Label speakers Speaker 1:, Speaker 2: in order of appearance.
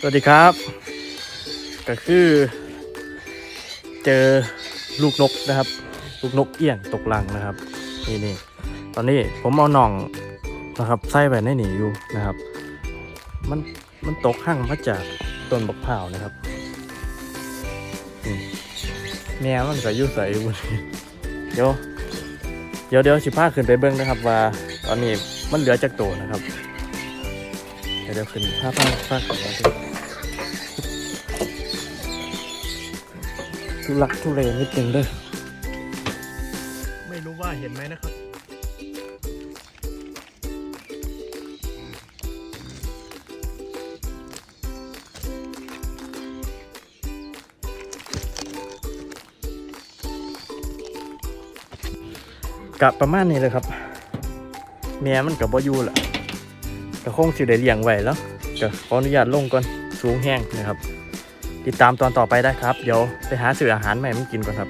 Speaker 1: สวัสดีครับ ก็คือ เจอลูกนกนะครับ ลูกนกเอี้ยงตกลังนะครับ นี่นี่ตอนนี้ผมเอาหน่องนะครับใส่ไปในนี่อยู่นะครับ มันมันตกหั่งมาจากต้นบักพร้าวนะครับนี่แมวมันก็อยู่ใส่บุญเดี๋ยวเดี๋ยวเดี๋ยวสิพาขึ้นไปเบิ้งนะครับว่าตอนนี้มันเหลือจากตัวนะครับ เดี๋ยวขึ้นพาพาพาขึ้นมา ทุลักทุเลนิดนึงเด้อไม่รู้ว่าเห็นไหมนะครับกับประมาณนี้เลยครับแม่มันกับบ่อยู่ล่ะก็คงสิได้เลี้ยงไว้แล้วก็ขออนุญาตลงก่อนสูงแห้งนะครับ ติดตามตอนต่อไปได้ครับ เดี๋ยวไปหาสื่ออาหารใหม่มากินก่อนครับ